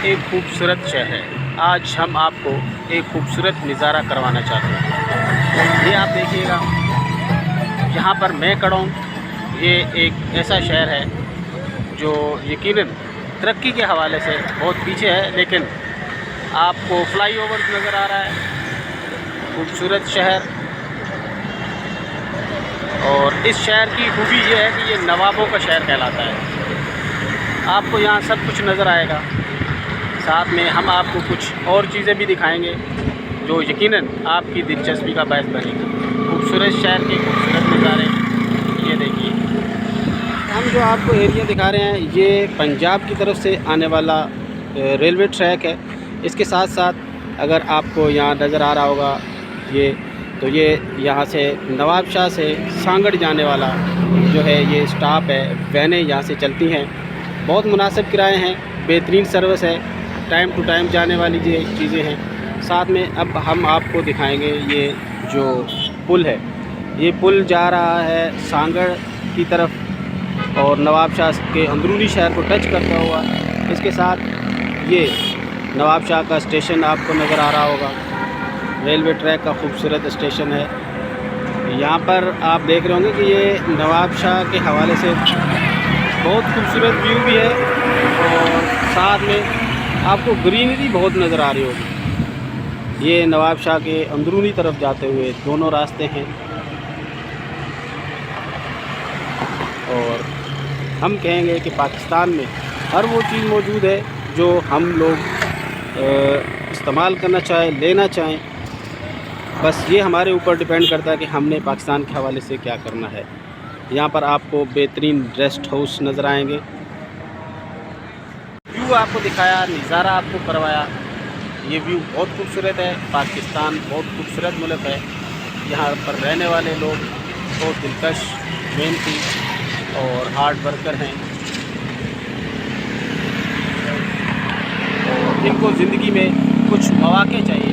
एक खूबसूरत शहर आज हम आपको एक खूबसूरत नज़ारा करवाना चाहते हैं। ये आप देखिएगा, यहाँ पर मैं हूँ। ये एक ऐसा शहर है जो यकीनन तरक्की के हवाले से बहुत पीछे है, लेकिन आपको फ्लाईओवर नज़र आ रहा है। खूबसूरत शहर। और इस शहर की खूबी ये है कि ये नवाबों का शहर कहलाता है। आपको यहाँ सब कुछ नज़र आएगा। साथ में हम आपको कुछ और चीज़ें भी दिखाएँगे जो यकीनन आपकी दिलचस्पी का बायस बनेगी। खूबसूरत शहर के खूबसूरत नज़ारे, ये देखिए। हम जो आपको एरिया दिखा रहे हैं, ये पंजाब की तरफ़ से आने वाला रेलवे ट्रैक है। इसके साथ साथ अगर आपको यहाँ नज़र आ रहा होगा, ये तो ये यहाँ से नवाब शाह से सांगड़ जाने वाला जो है, ये स्टॉप है। वैनें यहाँ से चलती हैं। बहुत मुनासिब किराए हैं, बेहतरीन सर्विस है। टाइम टू टाइम जाने वाली ये चीज़ें हैं। साथ में अब हम आपको दिखाएँगे ये जो पुल है। ये पुल जा रहा है सांगड़ की तरफ़ और नवाब शाह के अंदरूनी शहर को टच करता हुआ। इसके साथ ये नवाब शाह का स्टेशन आपको नज़र आ रहा होगा। रेलवे ट्रैक का खूबसूरत स्टेशन है। यहाँ पर आप देख रहे होंगे कि ये नवाब शाह के हवाले से बहुत खूबसूरत व्यू भी है और साथ में आपको ग्रीनरी बहुत नज़र आ रही होगी। ये नवाब शाह के अंदरूनी तरफ़ जाते हुए दोनों रास्ते हैं। और हम कहेंगे कि पाकिस्तान में हर वो चीज़ मौजूद है जो हम लोग इस्तेमाल करना चाहें, लेना चाहें। बस ये हमारे ऊपर डिपेंड करता है कि हमने पाकिस्तान के हवाले से क्या करना है। यहाँ पर आपको बेहतरीन रेस्ट हाउस नज़र आएँगे। व्यू आपको दिखाया, नज़ारा आपको करवाया। ये व्यू बहुत खूबसूरत है, पाकिस्तान बहुत खूबसूरत मुल्क है। यहाँ पर रहने वाले लोग बहुत दिलकश मेहनती और हार्ड वर्कर हैं। और इनको ज़िंदगी में कुछ मौाक़े चाहिए।